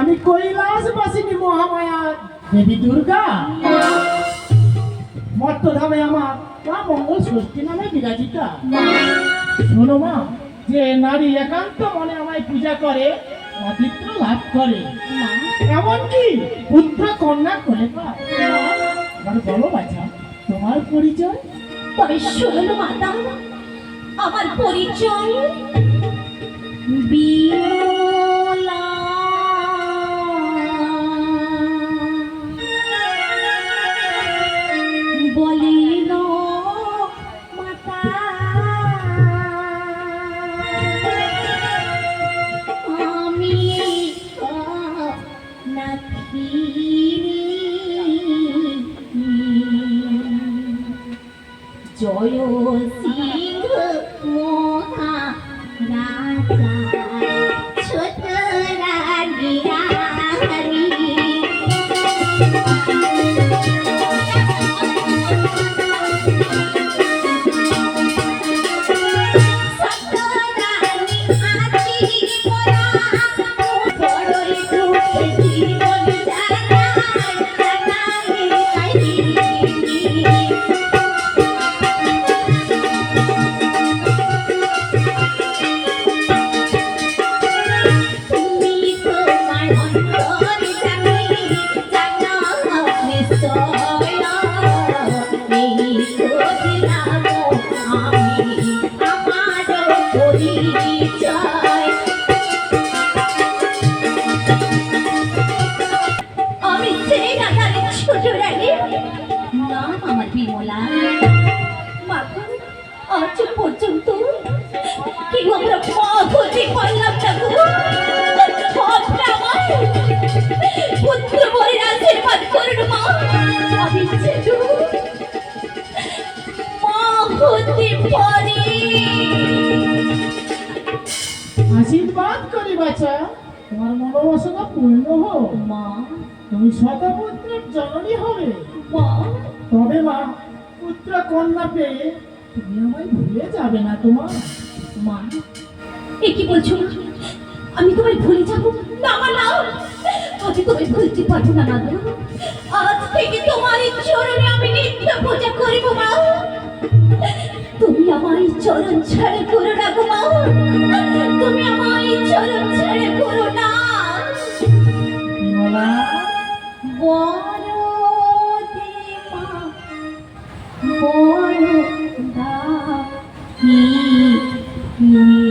আমি কৈলাসবাসিনী মহামায়া দেবী দুর্গা। মর্তধামে আমার মা মঙ্গল ষষ্ঠী নামে বিরাজিতা। শোনো মা, যে নারী একান্ত মনে আমায় পূজা করে অতিত্ব লাভ করে। এমনকি পুত্র কন্যা করে পায় বলো বাছা, তোমার পরিচয়? তবে শোনো মাতা, আমার পরিচয়? বিমলা জয় আজ পর্যন্ত কেউ আমরা মা হতে পারলাম না গো আমার পুত্র বরের আশীর্বাদ করুন আশীর্বাদ করি বাছা তোমার মনোবাসনা পূর্ণ হোক। মা। তুমি শতপুত্রের জননী হবে। মা। তবে মা পুত্র কন্যা পেয়ে তুমি আমায় ভুলে যাবে না তোমার মা এ কি বলছো? আমি তোমায় ভুলে যাব? না না আমি তোমায় ভুলতে পারব না না চরণ ছেড়ে করো না গো মা। তুমি এই চরণ ছেড়ে করো না। বিমলা বড় দেবা বড় দাহি আমি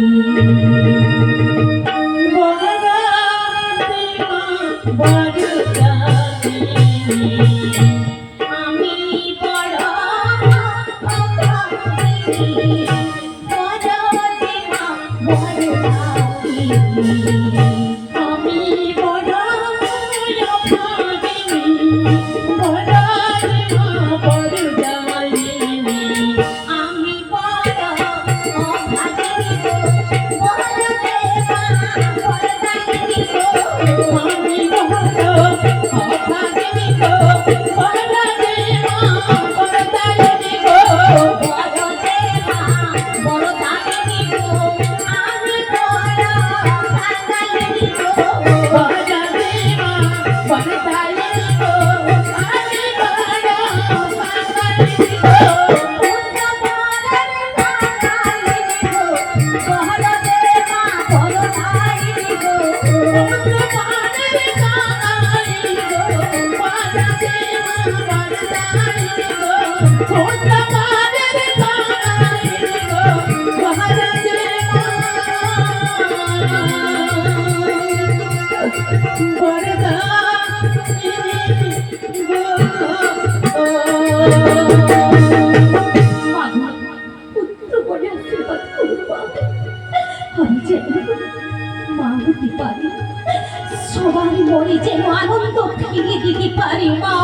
মা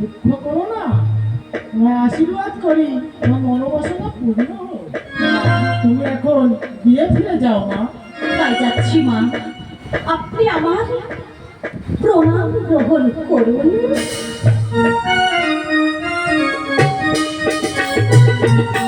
দুঃখ করো না। আশীর্বাদ করি, তোমার মনোবাসনা পূর্ণ হোক। তুমি এখন বিয়ে ফিরে যাও, মা। তাই যাচ্ছি, মা। আপনি আমার প্রণাম গ্রহণ করুন। না